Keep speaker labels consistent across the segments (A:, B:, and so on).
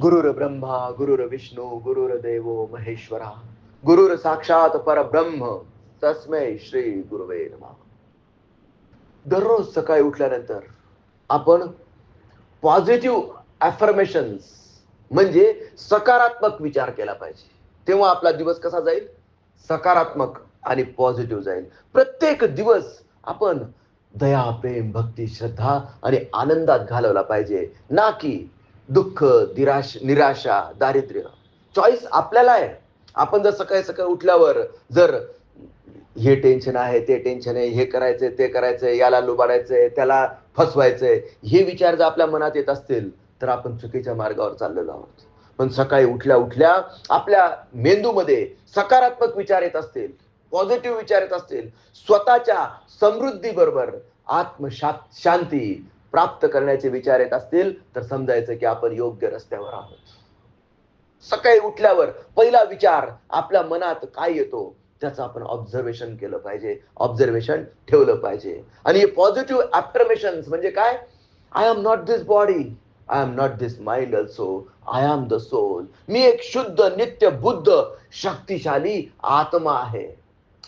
A: गुरुर ब्रह्मा गुरुर विष्णू गुरुर देवो महेश्वरा गुरुर साक्षात परब्रह्म तस्मै श्री गुरुवे नमः. दररोज सकाळी उठल्यानंतर आपण पॉझिटिव्ह अफर्मेशन म्हणजे सकारात्मक विचार केला पाहिजे. तेव्हा आपला दिवस कसा जाईल? सकारात्मक आणि पॉझिटिव्ह जाईल. प्रत्येक दिवस आपण दया प्रेम भक्ती श्रद्धा आणि आनंदात घालवला पाहिजे. ना की दुःख निराश निराशा दारिद्र्य. चॉईस आपल्याला आहे. आपण जर सकाळी सकाळी उठल्यावर जर हे टेन्शन आहे ते टेन्शन आहे हे करायचंय ते करायचंय याला लुबाडायचंय त्याला फसवायचंय हे विचार जर आपल्या मनात येत असतील तर आपण चुकीच्या मार्गावर चाललेलो आहोत. पण सकाळी उठल्या उठल्या आपल्या मेंदूमध्ये सकारात्मक विचार येत असतील पॉझिटिव्ह विचार येत असतील स्वतःच्या समृद्धी बरोबर आत्मशा शांती प्राप्त करण्याचे विचार येत असतील तर समजायचं की आपण योग्य रस्त्यावर आहोत. सकाळी उठल्यावर पहिला विचार आपल्या मनात काय येतो? त्याचं आपण ऑब्झर्वेशन केलं पाहिजे. ऑब्झर्वेशन ठेवलं पाहिजे. आणि हे पॉझिटिव्ह ॲफ्टर्मेशन म्हणजे काय? I am not this body I am not this mind also I am the soul मी एक शुद्ध नित्य बुद्ध शक्तिशाली आत्मा आहे.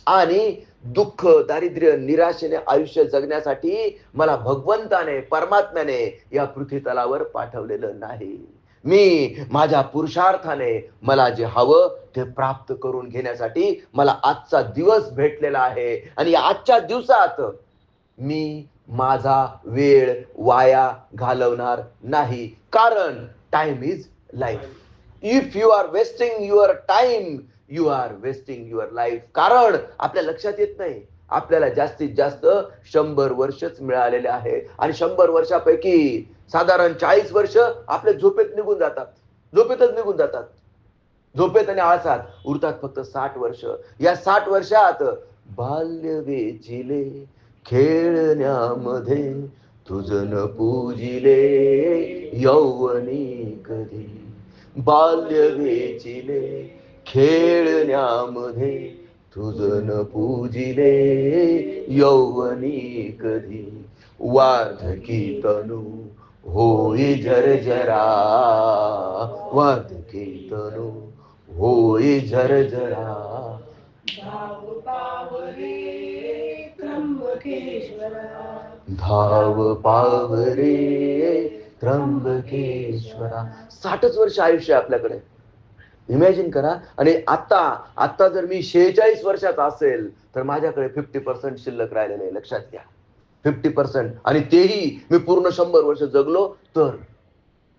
A: आणि दुःख दारिद्र्य निराशेने आयुष्य जगण्यासाठी मला भगवंताने परमात्म्याने या पृथ्वी तलावर पाठवलेलं नाही. मी माझ्या पुरुषार्थाने मला जे हवं ते प्राप्त करून घेण्यासाठी मला आजचा दिवस भेटलेला आहे. आणि आजच्या दिवसात मी माझा वेळ वाया घालवणार नाही. कारण time is life if you are wasting your time you are wasting your life कारण आपल्या लक्षात येत नाही. आपल्याला जास्तीत जास्त शंभर वर्षच मिळालेले आहे. आणि शंभर वर्षापैकी साधारण चाळीस वर्ष आपल्या झोपेत निघून जातात. झोपेतच निघून जातात. झोपेत आणि आळसात उरतात फक्त साठ वर्ष. या साठ वर्षात बाल्य वेचिले खेळण्यामध्ये तुझन पूजिले यौवनी कधी बाल्य वेचिले खेळण्यामध्ये तुझन पूजिले यौवनी कधी. वार्धकी तनू होई झरझरा वार्धकी तनू होई झरझरा.
B: धाव पावरे त्र्यंबकेश्वरा.
A: साठच वर्ष आयुष्य आपल्याकडे. इमॅजिन करा. आणि आता आता जर मी शेहेचाळीस वर्षाचा असेल तर माझ्याकडे फिफ्टी पर्सेंट शिल्लक राहिलेलं आहे. लक्षात घ्या. फिफ्टी पर्सेंट आणि तेही मी पूर्ण शंभर वर्ष जगलो तर.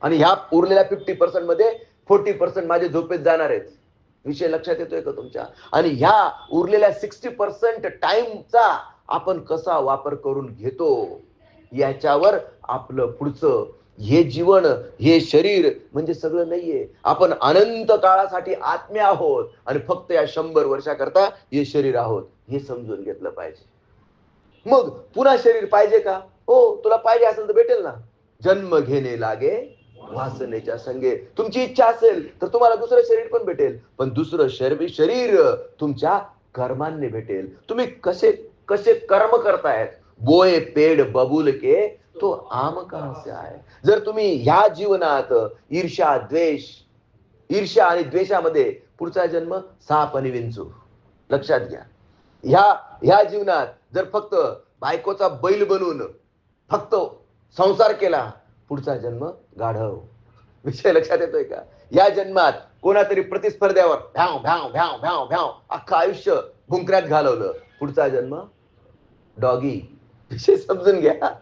A: आणि ह्या उरलेल्या फिफ्टी पर्सेंटमध्ये फोर्टी पर्सेंट माझे झोपेत जाणार आहेत. विषय लक्षात येतोय का तुमच्या? आणि ह्या उरलेल्या सिक्स्टी पर्सेंट टाइमचा आपण कसा वापर करून घेतो? याच्यावर आपलं पुढचं हे जीवन हे शरीर म्हणजे सगळं नाहीये. आपण अनंत काळासाठी आत्मे आहोत आणि फक्त या शंभर वर्षाकरता हे शरीर आहोत. हे समजून घेतलं पाहिजे. मग पुन्हा शरीर पाहिजे का? हो तुला पाहिजे असेल तर भेटेल ना. जन्म घेणे लागे वासनेच्या संगे. तुमची इच्छा असेल तर तुम्हाला दुसरं शरीर पण भेटेल. पण दुसरं शरीर शरीर तुमच्या कर्मांनी भेटेल. तुम्ही कसे कसे कर्म करतायत? बोय पेड बबुल के तो आम से आहे? जर तुम्ही ह्या जीवनात ईर्ष्या द्वेष ईर्ष्या आणि द्वेषामध्ये पुढचा जन्म साप आणि विंचू. लक्षात घ्या. ह्या ह्या जीवनात जर फक्त बायकोचा बैल बनून फक्त संसार केला पुढचा जन्म गाढव. विषय लक्षात येतोय का? या जन्मात कोणातरी प्रतिस्पर्ध्यावर भ्याव भ्याव भ्याव भ्याव भ्याव अख्खं आयुष्य भुंकऱ्यात घालवलं पुढचा जन्म डॉगी. विषय समजून घ्या.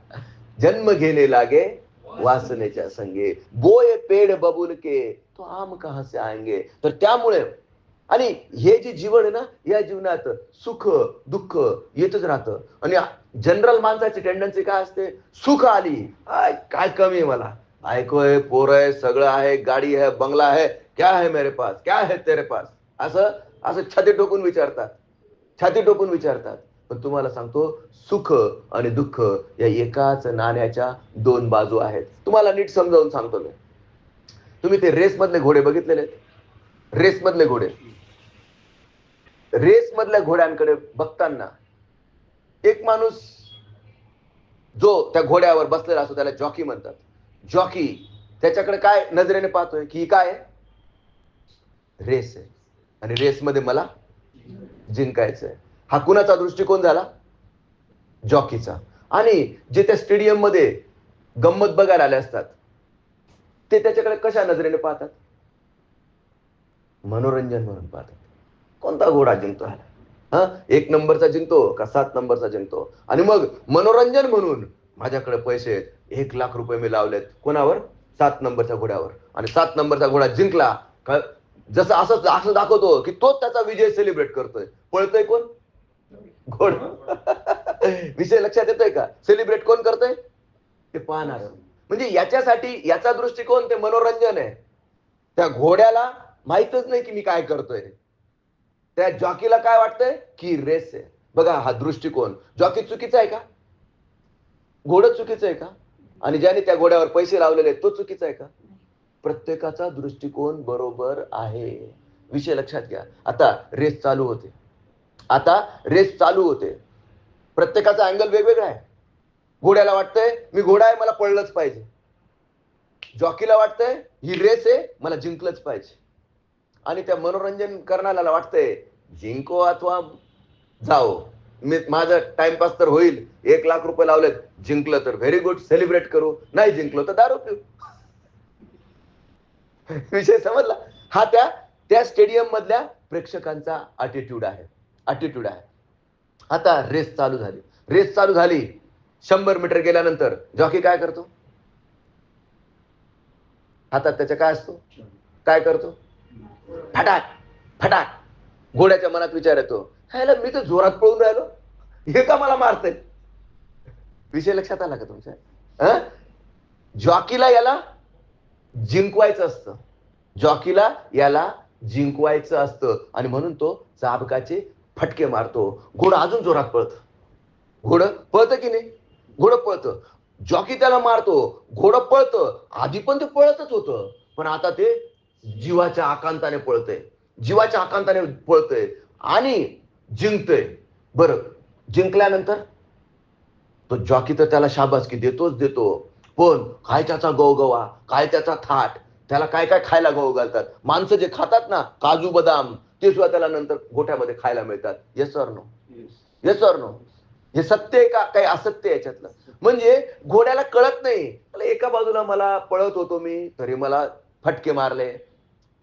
A: जन्म घेणे लागे वासनेच्या संगे. बोय पेड बबुल के तो आम कहा से आएंगे? तर त्यामुळे आणि हे जे जीवन आहे ना या जीवनात सुख दुःख येतच राहतं. आणि जनरल माणसाची टेंडन्सी काय असते? सुख आली. आय, काय कमी आहे मला? बायको आहे पोर आहे सगळं आहे गाडी आहे बंगला आहे. क्या है मेरे पास? क्या है तेरे पास? असं असं छाती टोकून विचारतात. छाती टोकून विचारतात. पण तुम्हाला सांगतो सुख आणि दुःख या एकाच नाण्याच्या दोन बाजू आहेत. तुम्हाला नीट समजावून सांगतो मी. तुम्ही ते रेस मधले घोडे बघितलेले आहेत? रेस मधले घोडे. रेस मधल्या घोड्यांकडे बघताना एक माणूस जो त्या घोड्यावर बसलेला असतो त्याला जॉकी म्हणतात. जॉकी त्याच्याकडे काय नजरेने पाहतोय? की ही काय रेस आहे. आणि रेसमध्ये मला जिंकायचं आहे हा कुणाचा दृष्टिकोन झाला? जॉकीचा. आणि जे त्या स्टेडियममध्ये गंमत बघायला आले असतात ते त्याच्याकडे कशा नजरेने पाहतात? मनोरंजन म्हणून पाहतात. कोणता घोडा जिंकतो हा? एक नंबरचा जिंकतो का सात नंबरचा जिंकतो? आणि मग मनोरंजन म्हणून माझ्याकडे पैसे आहेत. एक लाख रुपये मी लावलेत. कोणावर? सात नंबरच्या घोड्यावर. आणि सात नंबरचा घोडा जिंकला का? जसं असं असं दाखवतो की तोच त्याचा विजय सेलिब्रेट करतोय. पळतोय कोण? घोड विषय लक्षात येतोय का? सेलिब्रेट कोण करतोय? ते पाहणार. म्हणजे याच्यासाठी याचा दृष्टिकोन ते मनोरंजन आहे. त्या घोड्याला माहितच नाही की मी काय करतोय. त्या जॉकीला काय वाटतंय? की रेस आहे. बघा हा दृष्टिकोन. जॉकी चुकीचा आहे का? घोड चुकीचं आहे का? आणि ज्याने त्या घोड्यावर पैसे लावलेले तो चुकीचा आहे का? प्रत्येकाचा दृष्टिकोन बरोबर आहे. विषय लक्षात घ्या. आता रेस चालू होते. आता रेस चालू होते. प्रत्येकाचा अँगल वेगवेगळा आहे. घोड्याला वाटतंय मी घोडा आहे मला पळलंच पाहिजे. जॉकीला वाटतंय ही रेस आहे मला जिंकलंच पाहिजे. आणि त्या मनोरंजन करणाऱ्याला वाटतंय जिंको अथवा जाओ. मी माझं टाइमपास तर होईल. एक लाख रुपये लावलेत जिंकलं तर व्हेरी गुड सेलिब्रेट करू. नाही जिंकलो तर दारू पिऊ. विषय समजला? हा त्या त्या स्टेडियम मधल्या प्रेक्षकांचा अटिट्यूड आहे. अटिट्यूड आहे. आता रेस चालू झाली. रेस चालू झाली शंभर मीटर गेल्यानंतर जॉकी काय करतो? हातात त्याच्या काय असतो? काय करतो? फटाक फटाक. घोड्याच्या मनात विचार येतो. ह्याला मी तर जोरात पळून राहिलो. हे का मला मारतय? विषय लक्षात आला का तुमच्या? जॉकीला याला जिंकवायचं असतं. जॉकीला याला जिंकवायचं असतं. आणि म्हणून तो चाबकाचे फटके मारतो. घोडं अजून जोरात पळत. घोडं पळतं की नाही? घोडं पळतं. जॉकी त्याला मारतो. घोडं पळतं. आधी पण ते पळतच होतं. पण आता ते जीवाच्या आकांताने पळतंय. जीवाच्या आकांताने पळतंय आणि जिंकतंय. बरं जिंकल्यानंतर? तो जॉकी तर त्याला शाबासकी देतोच देतो. पण काय त्याचा गवगवा? काय त्याचा थाट? त्याला काय काय खायला गहू घालतात माणसं जे खातात ना काजू बदाम ते सुद्धा त्याला नंतर गोठ्यामध्ये खायला मिळतात. येस नो येस नो हे सत्य आहे का? काही असत्य याच्यातलं. म्हणजे घोड्याला कळत नाही. एका बाजूला मला पळत होतो मी तरी मला फटके मारले.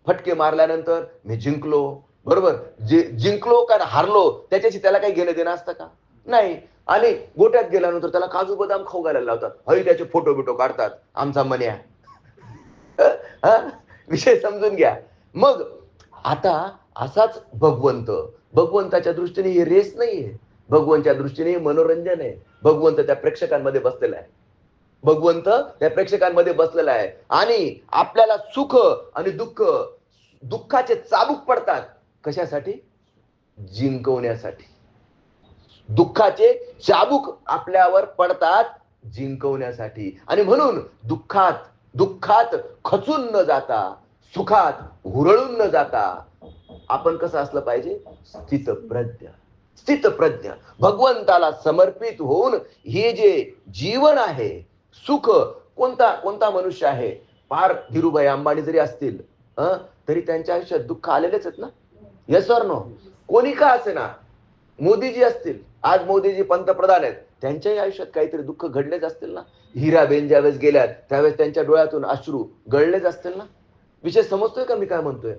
A: फटके मारल्यानंतर मी जिंकलो. बरोबर? जे जिंकलो का हारलो त्याच्याशी त्याला काही घेणं देणं असतं का? नाही. आणि गोट्यात गेल्यानंतर त्याला काजू बदाम खाऊ घालायला लावतात. हरी त्याचे फोटो बिटो काढतात. आमचा मन्या विषय समजून घ्या. मग आता असाच भगवंत. भगवंताच्या दृष्टीने ही रेस नाहीये. भगवंतच्या दृष्टीने मनोरंजन आहे. भगवंत त्या प्रेक्षकांमध्ये बसलेला आहे. भगवंत त्या प्रेक्षकांमध्ये बसलेला आहे. आणि आपल्याला सुख आणि दुःख दुःखाचे चाबूक पडतात. कशासाठी? जिंकवण्यासाठी. दुःखाचे चाबूक आपल्यावर पडतात जिंकवण्यासाठी. आणि म्हणून दुःखात दुःखात खचून न जाता सुखात हुरळून न जाता आपण कसं असलं पाहिजे? स्थितप्रज्ञ. स्थितप्रज्ञ. भगवंताला समर्पित होऊन हे जे जीवन आहे सुख कोणता कोणता मनुष्य आहे? फार धीरूभाई अंबानी जरी असतील तरी त्यांच्या आयुष्यात दुःख आलेलेच आहेत ना? येस नो कोणी का असे ना मोदीजी असतील. आज मोदीजी पंतप्रधान आहेत. त्यांच्याही आयुष्यात काहीतरी दुःख घडलेच असतील ना? हिराबेन ज्यावेळेस गेल्यात त्यावेळेस त्यांच्या डोळ्यातून अश्रू गळलेच असतील ना? विषय समजतोय का मी काय म्हणतोय?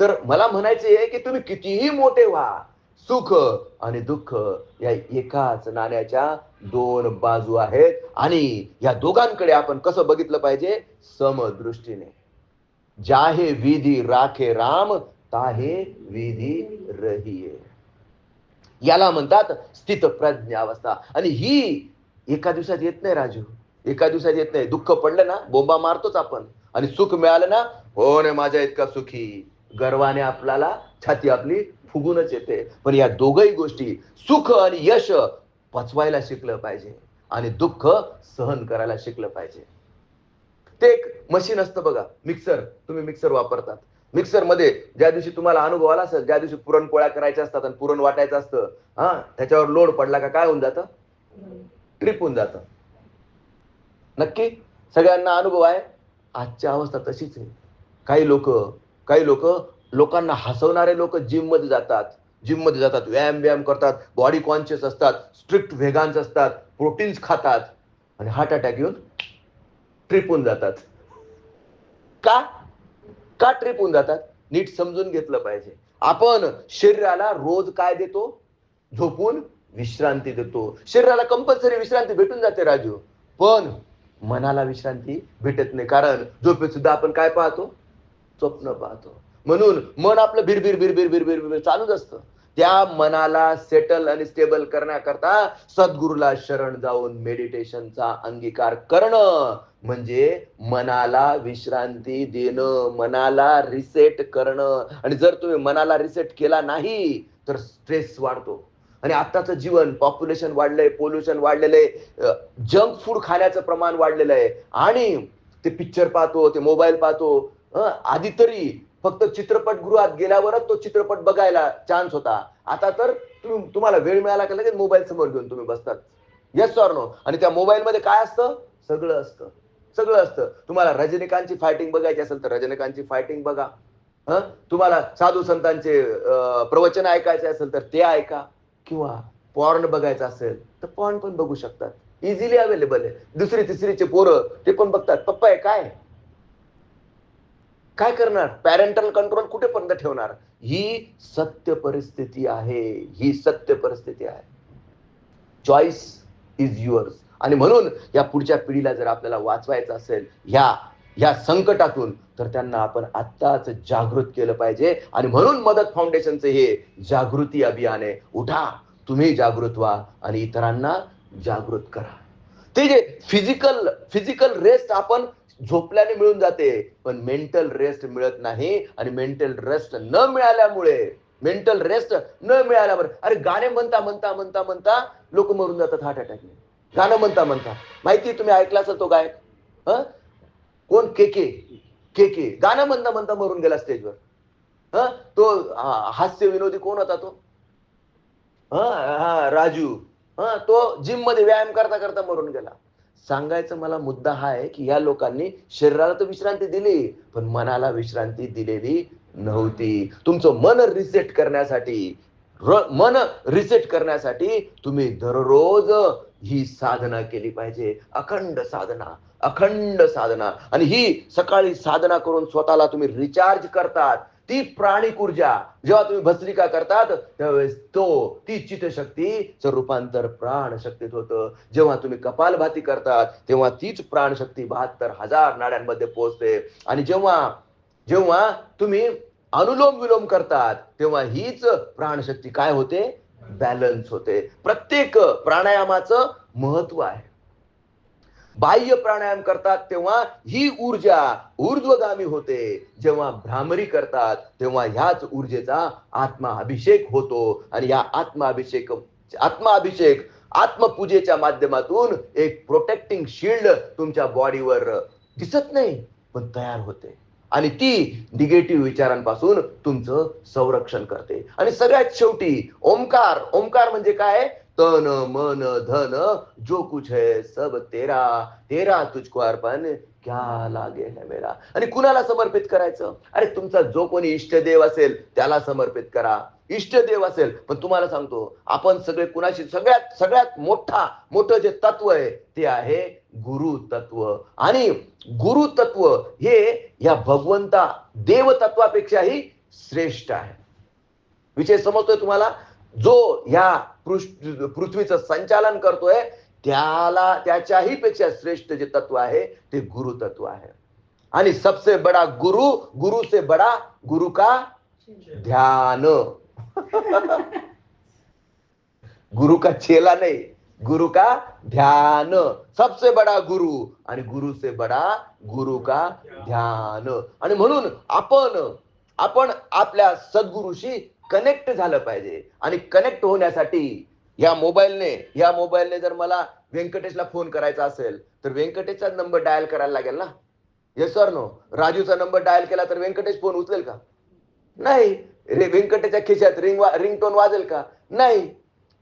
A: तर मला म्हणायचे आहे की तुम्ही कितीही मोठे व्हा सुख आणि दुःख या एकाच नाण्याच्या दोन बाजू आहेत आणि या दोघांकडे आपण कसं बघितलं पाहिजे? समदृष्टीने. जाहे विधी राखे राम ताहे विधी रहिये. याला म्हणतात स्थित प्रज्ञ अवस्था आणि ही एका दिवसात येत नाही राजू. एका दिवसात येत नाही. दुःख पडलं ना बोंबा मारतोच आपण. आणि सुख मिळालं ना हो ने माझ्या इतका सुखी. गर्वाने आपल्याला छाती आपली फुगूनच येते. पण या दोघही गोष्टी सुख आणि यश पचवायला शिकलं पाहिजे आणि दुःख सहन करायला शिकलं पाहिजे. ते एक मशीन असतं बघा मिक्सर तुम्ही मिक्सर वापरतात. मिक्सरमध्ये ज्या दिवशी तुम्हाला अनुभव आला असेल ज्या दिवशी पुरणपोळ्या करायच्या असतात आणि पुरण वाटायचं असतं हा त्याच्यावर लोड पडला का काय होऊन जातं? ट्रिप होऊन जातं. नक्की? सगळ्यांना अनुभव आहे? आजच्या अवस्था तशीच आहे. काही लोक काही लोक लोकांना हसवणारे लोक जिममध्ये जातात. जिममध्ये जातात व्यायाम व्यायाम करतात बॉडी कॉन्शियस असतात स्ट्रिक्ट व्हेगान्स असतात प्रोटीन्स खातात आणि हार्ट अटॅक येऊन ट्रिप होऊन जातात. का? का ट्रिप होऊन जातात? नीट समजून घेतलं पाहिजे. आपण शरीराला रोज काय देतो? झोपून विश्रांती देतो. शरीराला कंपल्सरी विश्रांती भेटून जाते राजू. पण मनाला विश्रांती भेटत नाही. कारण झोपेत सुद्धा आपण काय पाहतो? स्वप्न पाहतो. म्हणून मन आपलं भिरभिर भिरभिर भिरभिर बिरबिर चालूच असतं. त्या मनाला सेटल आणि स्टेबल करण्याकरता सद्गुरूला शरण जाऊन मेडिटेशनचा अंगीकार करणं म्हणजे मनाला विश्रांती देणं मनाला रिसेट करणं. आणि जर तुम्ही मनाला रिसेट केला नाही तर स्ट्रेस वाढतो. आणि आत्ताचं जीवन पॉप्युलेशन वाढलंय पोल्युशन वाढलेलं आहे जंक फूड खाण्याचं प्रमाण वाढलेलं आहे. आणि ते पिक्चर पाहतो ते मोबाईल पाहतो आधी तरी फक्त चित्रपटगृहात गेल्यावरच तो चित्रपट बघायला चान्स होता. आता तर तुम्ही तुम्हाला वेळ मिळाला का लगेच मोबाईल समोर घेऊन तुम्ही बसतात? येस सॉर नो आणि त्या मोबाईलमध्ये काय असतं? सगळं असतं. सगळं असतं. तुम्हाला रजनीकांतची फायटिंग बघायची असेल तर रजनीकांतची फायटिंग बघा. हं? तुम्हाला साधू संतांचे प्रवचन ऐकायचे असेल तर ते ऐका. किंवा पॉर्न बघायचं असेल तर पॉर्न पण बघू शकतात. इझिली अवेलेबल आहे. दुसरी तिसरीचे पोरं ते पण बघतात. पप्पा आहे काय? काय करणार? पॅरेंटल कंट्रोल कुठेपर्यंत ठेवणार? ही सत्य परिस्थिती आहे. ही सत्य परिस्थिती आहे. चॉईस इज युअर्स आणि म्हणून या पुढच्या पिढीला जर आपल्याला वाचवायचं असेल ह्या या संकटातून तर त्यांना आपण आत्ताच जागृत केलं पाहिजे. आणि म्हणून मदत फाउंडेशनचं हे जागृती अभियान आहे. उठा तुम्ही जागृत व्हा आणि इतरांना जागृत करा. ते जे फिजिकल फिजिकल रेस्ट आपण झोपल्याने मिळून जाते. पण मेंटल रेस्ट मिळत नाही आणि मेंटल रेस्ट न मिळाल्यामुळे मेंटल रेस्ट न मिळाल्यावर अरे गाणे म्हणता म्हणता म्हणता म्हणता लोक मरून जातात हार्ट अटॅकने गाणं म्हणता म्हणता. माहिती तुम्ही ऐकला असेल तो गायक? कोण? के के. के के. गाणं म्हणता म्हणता मरून गेला स्टेजवर हा? तो हास्य विनोदी कोण होता तो? हा? हा राजू. हा? तो जिममध्ये व्यायाम करता करता मरून गेला. सांगायचं मला मुद्दा हा आहे की या लोकांनी शरीराला तर विश्रांती दिली पण मनाला विश्रांती दिलेली नव्हती. तुमचं मन रिसेट करण्यासाठी मन रिसेट करण्यासाठी तुम्ही दररोज ही साधना केली पाहिजे. अखंड साधना अखंड साधना. आणि ही सकाळी साधना करून स्वतःला तुम्ही रिचार्ज करतात. ती प्राणिक ऊर्जा जेव्हा तुम्ही भस्त्रिका करतात त्यावेळेस तो ती चितशक्तीचं रूपांतर प्राणशक्तीत होतं. जेव्हा तुम्ही कपालभाती करतात तेव्हा तीच प्राणशक्ती बहात्तर हजार नाड्यांमध्ये पोहोचते. आणि जेव्हा जेव्हा तुम्ही अनुलोम विलोम करतात तेव्हा हीच प्राणशक्ती काय होते? बॅलन्स होते. प्रत्येक प्राणायामाचं महत्त्व आहे. बाह्य प्राणायाम करतात तेव्हा ही ऊर्जा ऊर्ध्वगामी होते. जेव्हा भ्रामरी करतात तेव्हा ह्याच ऊर्जेचा आत्मा अभिषेक होतो. आणि या आत्माभिषेक आत्माभिषेक आत्मा अभिषेक आत्मपूजेच्या माध्यमातून एक प्रोटेक्टिंग शिल्ड तुमच्या बॉडीवर दिसत नाही पण तयार होते. आणि ती निगेटिव्ह विचारांपासून तुमचं संरक्षण करते. आणि सगळ्यात शेवटी ओंकार ओंकार म्हणजे काय? तन मन धन जो कुछ है सब तेरा तेरा तुझको अर्पण क्या लागे है मेरा? आणि कुणाला समर्पित करायचं? अरे तुमचा जो कोणी इष्टदेव असेल त्याला समर्पित करा. इष्टदेव असेल पण तुम्हाला सांगतो आपण सगळे कुणाशी सगळ्यात सगळ्यात मोठा मोठं जे तत्व आहे ते आहे गुरु तत्व आणि गुरु तत्व हे या भगवंता देव तत्वापेक्षाही श्रेष्ठ आहे. विषय समजतोय तुम्हाला? जो ह्या पृथ्वीचं संचालन करतोय त्याला त्याच्याही पेक्षा श्रेष्ठ जे तत्व आहे ते गुरु तत्व आहे. आणि सबसे बडा गुरु गुरु से बडा गुरु का? ध्यान. गुरु का चेला नाही गुरु का ध्यान. सबसे बडा गुरु आणि गुरु से बडा गुरु का ध्यान. आणि म्हणून आपण आपण आपल्या सद्गुरूशी कनेक्ट झालं पाहिजे. आणि कनेक्ट होण्यासाठी या मोबाईलने या मोबाईलने जर मला व्यंकटेशला फोन करायचा असेल तर व्यंकटेशचा नंबर डायल करायला लागेल ना? येस सर नो राजूचा नंबर डायल केला तर व्यंकटेश फोन उचलेल का? नाही. रे व्यंकटेशच्या खिशात रिंग रिंगटोन वाजेल का? नाही.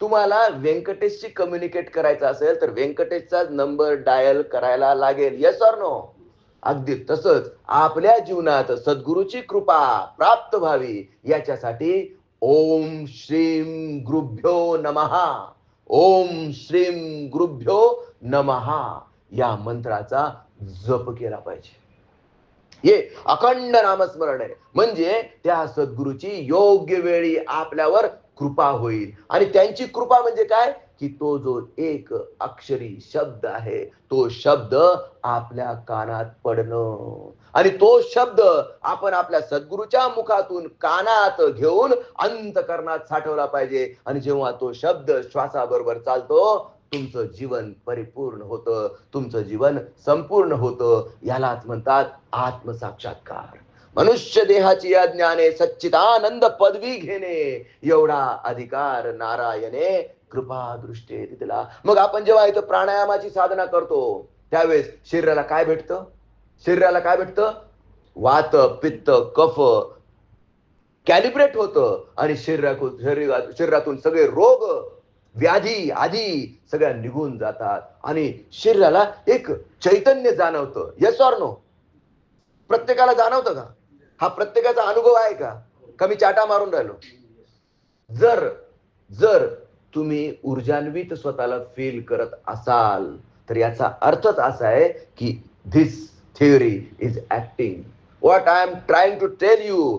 A: तुम्हाला व्यंकटेशशी कम्युनिकेट करायचं असेल तर व्यंकटेशचा नंबर डायल करायला लागेल. येस ऑर नो अगदी तसंच आपल्या जीवनात सद्गुरूची कृपा प्राप्त व्हावी याच्यासाठी ओम श्रीम गुरुभ्यो नमहा ओम श्रीम गुरुभ्यो नमहा या मंत्राचा जप केला पाहिजे. हे अखंड नामस्मरण आहे. म्हणजे त्या सद्गुरूची योग्य वेळी आपल्यावर कृपा होईल. आणि त्यांची कृपा म्हणजे काय? की तो जो एक अक्षरी शब्द आहे तो शब्द आपल्या कानात पडणं. आणि तो शब्द आपण आपल्या सद्गुरूच्या मुखातून कानात घेऊन अंतकरणात साठवला पाहिजे. आणि जेव्हा तो शब्द श्वासाबरोबर चालतो तुमचं जीवन परिपूर्ण होतं. तुमचं जीवन संपूर्ण होतं. यालाच म्हणतात आत्मसाक्षात्कार. मनुष्य देहाची या ज्ञाने सच्चिदानंद पदवी घेणे. एवढा अधिकार नारायणे कृपा दृष्टी दिला. मग आपण जेव्हा इथं प्राणायामाची साधना करतो त्यावेळेस शरीराला काय भेटतं? शरीराला काय भेटतं? वात पित्त कफ कॅलिब्रेट होतं आणि शरीरातून शरीरात शरीरातून सगळे रोग व्याधी आधी सगळ्या निघून जातात. आणि शरीराला एक चैतन्य जाणवतं. येस ऑर नो प्रत्येकाला जाणवतं का? हा प्रत्येकाचा अनुभव आहे का? कमी चाटा मारून राहिलो. जर जर तुम्ही ऊर्जान्वित स्वतःला फील करत असाल तर याचा अर्थच असा आहे की this theory is acting what I am trying to tell you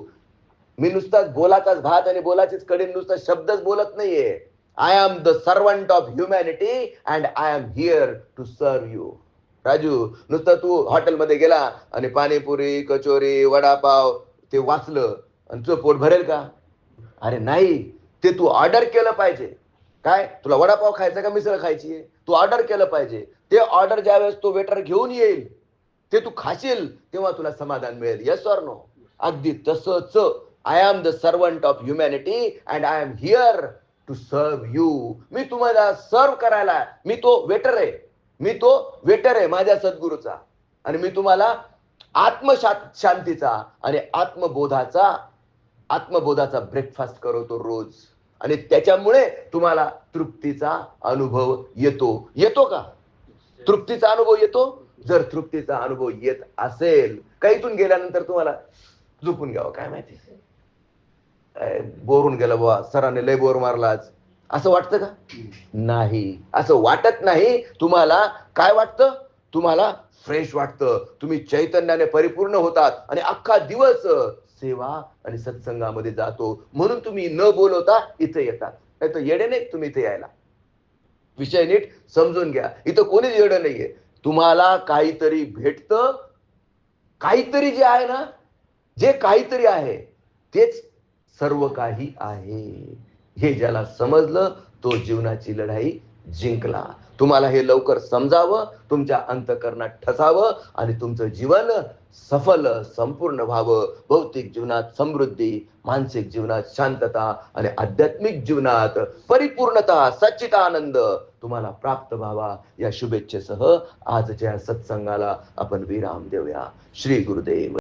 A: मी नुसताच बोलाचाच भात आणि बोलाचीच कडे नुसता शब्दच बोलत नाहीये. I am the servant of humanity and I am here to serve you Raju नुसतं तू हॉटेलमध्ये गेला आणि पाणीपुरी कचोरी वडापाव ते वाचलं आणि तुझं पोट भरेल का? अरे नाही ते तू ऑर्डर केलं पाहिजे. काय? तुला वडापाव खायचा का मिसळ खायची तू ऑर्डर केलं पाहिजे. ते ऑर्डर ज्यावेळेस तो वेटर घेऊन येईल ते तू खाशील तेव्हा तुला समाधान मिळेल. येस ऑर नो अगदी तसंच. I am the servant of humanity and I am here to serve you मी तुम्हाला सर्व करायला मी तो वेटर आहे. मी तो वेटर आहे माझ्या सद्गुरूचा. आणि मी तुम्हाला आत्मशा शांतीचा आणि आत्मबोधाचा आत्मबोधाचा ब्रेकफास्ट करवतो रोज. आणि त्याच्यामुळे तुम्हाला तृप्तीचा अनुभव येतो. येतो का? तृप्तीचा अनुभव येतो? जर तृप्तीचा अनुभव येत असेल का इथून गेल्यानंतर तुम्हाला झोपून घ्यावं काय माहिती? बोरून गेलं बुवा सरांनी लय बोर मारला आज असं वाटतं का? नाही. असं वाटत नाही. तुम्हाला काय वाटतं? तुम्हाला फ्रेश वाटतं. तुम्ही चैतन्याने परिपूर्ण होतात आणि अख्खा दिवस सेवा आणि सत्संगामध्ये जातो. म्हणून तुम्ही न बोलवता इथे येतात. नाही तर येडे नाही तुम्ही इथे यायला. विषय नीट समजून घ्या. इथं कोणीच येडं नाहीये. तुम्हाला काहीतरी भेटतं काहीतरी जे आहे ना जे काहीतरी आहे तेच सर्व काही आहे. हे ज्याला समजलं तो जीवनाची लढाई जिंकला. तुम्हाला हे लवकर समजावं तुमच्या अंतकरणात ठसावं आणि तुमचं जीवन सफल संपूर्ण व्हावं. भौतिक जीवनात समृद्धी मानसिक जीवनात शांतता आणि आध्यात्मिक जीवनात परिपूर्णता सच्चिदानंद तुम्हाला प्राप्त व्हावा. या शुभेच्छेसह आजच्या सत्संगाला आपण विराम देऊया. श्री गुरुदेव.